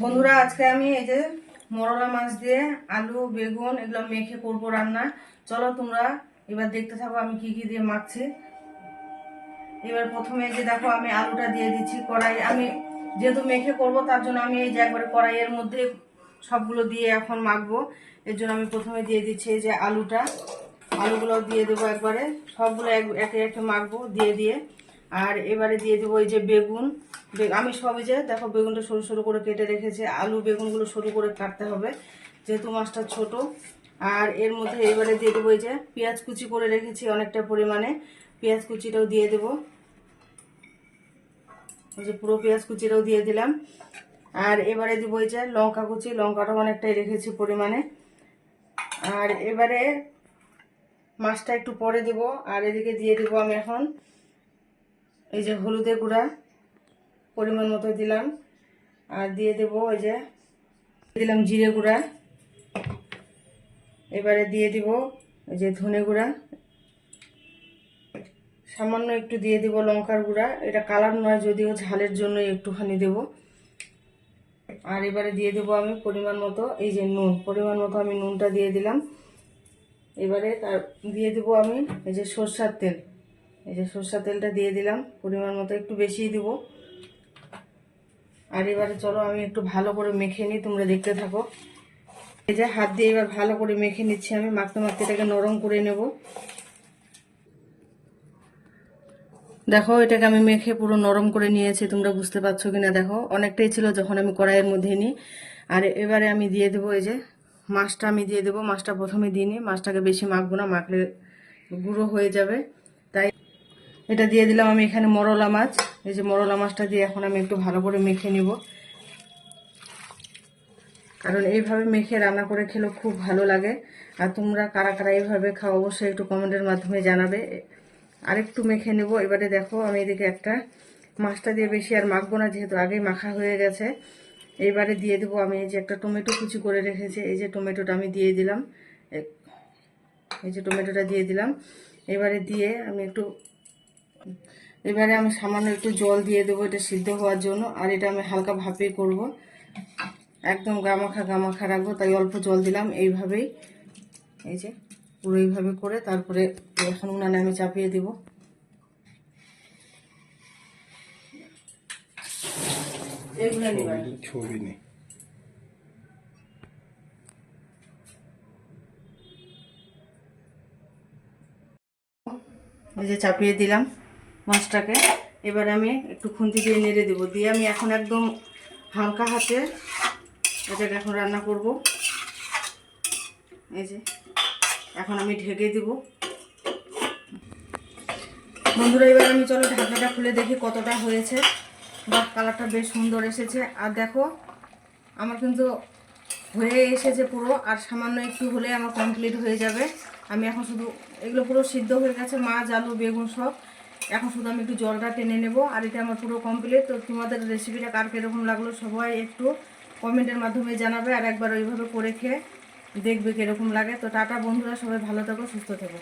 বন্ধুরা, আজকে আমি এই যে মরলা মাছ দিয়ে আলু, বেগুন এগুলো মেখে করব রান্না। চলো তোমরা এবার দেখতে থাকো আমি কি কি দিয়ে মাখছি। এবার প্রথমে যে দেখো আমি আলুটা দিয়ে দিচ্ছি কড়াই। আমি যেহেতু মেখে করব, তার জন্য আমি এই যে একবারে কড়াইয়ের মধ্যে সবগুলো দিয়ে এখন মাখবো। এর জন্য আমি প্রথমে দিয়ে দিচ্ছি এই যে আলুটা। আলুগুলো দিয়ে দেবো একবারে। সবগুলো এক- একে মাখবো দিয়ে দিয়ে। আর এবারে দিয়ে দেবো এই যে বেগুন। আমি সবই যে, দেখো বেগুনটা সরু সরু করে কেটে রেখেছি, আলু বেগুনগুলো সরু করে কাটতে হবে, যেহেতু মাছটা ছোট। আর এর মধ্যে এবারে দিয়ে দেবো যে, পেঁয়াজ কুচি করে রেখেছি অনেকটা পরিমাণে, পেঁয়াজ কুচিটাও দিয়ে দেবো। ওই যে পুরো পেঁয়াজ কুচিটাও দিয়ে দিলাম। আর এবারে দিব এই যে, লঙ্কা কুচি লঙ্কাটা অনেকটাই রেখেছি পরিমাণে। আর এবারে মাছটা একটু পরে দেব, আর এদিকে দিয়ে দিব আমি এখন এই যে হলুদের গুঁড়া। পরিমাণ মতো দিলাম। আর দিয়ে দেব ওই যে, দিলাম জিরে গুঁড়া। এবারে দিয়ে দিব ওই যে ধনে গুঁড়া। সামান্য একটু দিয়ে দিব লঙ্কার গুঁড়া। এটা কালার নয়, যদিও ঝালের জন্য একটুখানি দেব। আর এবারে দিয়ে দেব আমি পরিমাণ মতো, এই যে নুন, পরিমাণ মতো আমি নুনটা দিয়ে দিলাম। এবারে তার, দিয়ে দেব আমি এই যে সর্ষার তেল। এই যে সর্ষার তেলটা দিয়ে দিলাম, পরিমাণ মতো একটু বেশিই দিব। আর এবারে চলো, আমি একটু ভালো করে মেখে নিই, তোমরা দেখতে থাকো। এই যে হাত দিয়ে এবার ভালো করে মেখে নিচ্ছি আমি, মাখতে মাখতে এটাকে নরম করে নেব। দেখো, এটাকে আমি মেখে পুরো নরম করে নিয়েছি, তোমরা বুঝতে পারছ কিনা? দেখো, অনেকটাই ছিল যখন আমি কড়াইয়ের মধ্যে নিই। আর এবারে আমি দিয়ে দেবো এই যে মাছটা, আমি দিয়ে দেবো। মাছটা প্রথমে দিয়ে নিই, মাছটাকে বেশি মাখবো না, মাখলে গুঁড়ো হয়ে যাবে। এটা দিয়ে দিলাম আমি এখানে মরলা মাছ। এই যে মরলা মাছটা দিয়ে এখন আমি একটু ভালো করে মেখে নিব। কারণ এইভাবে মেখে রান্না করে খেলেও খুব ভালো লাগে। আর তোমরা কারা কারা এইভাবে খাও অবশ্যই একটু কমেন্টের মাধ্যমে জানাবে। আরেকটু মেখে নেব। এবারে দেখো আমি এদিকে একটা মাছটা দিয়ে বেশি আর মাখবো না, যেহেতু আগেই মাখা হয়ে গেছে। এবারে দিয়ে দেবো আমি এই যে একটা টমেটো কুচি করে রেখেছি। এই যে টমেটোটা আমি দিয়ে দিলাম। এই যে টমেটোটা দিয়ে দিলাম। এবারে দিয়ে আমি একটু এবারে আমি সামান্য একটু জল দিয়ে দেবো এটা সিদ্ধ হওয়ার জন্য। আর এটা আমি হালকা ভাপে করব। একদম গামাখা গামাখা রাখব তাই অল্প জল দিলাম। এইভাবেই এই যে পুরো এইভাবে করে তারপরে এখন উনানে আমি চাপিয়ে দিব। এগুলো ছবি নেই। এই যে চাপিয়ে দিলাম। মাছটাকে। এবার আমি একটু খুন্তি দিয়ে নেড়ে দেবো। দিয়ে আমি এখন একদম হালকা হাতে এটাকে এখন রান্না করব। এই যে, এখন আমি ঢেকে দিব। বন্ধুরা, এবার আমি চলো ঢাকনাটা খুলে দেখি কতটা হয়েছে। বা কালারটা বেশ সুন্দর এসেছে। আর দেখো, আমার কিন্তু হয়ে এসেছে পুরো, আর সামান্য একটু হলে আমার কমপ্লিট হয়ে যাবে। আমি এখন শুধু, এগুলো পুরো সিদ্ধ হয়ে গেছে, মাছ, আলু, বেগুন সব। এখন শুধু আমি একটু জলটা টেনে নেব, আর এটা আমার পুরো কমপ্লিট তো তোমাদের রেসিপিটা কার কীরকম লাগল সবাই একটু কমেন্টের মাধ্যমে জানাবে, আর একবার ওইভাবে করে খেয়ে দেখবে কীরকম লাগে। তো টাটা বন্ধুরা, সবাই ভালো থাকো, সুস্থ থেকো।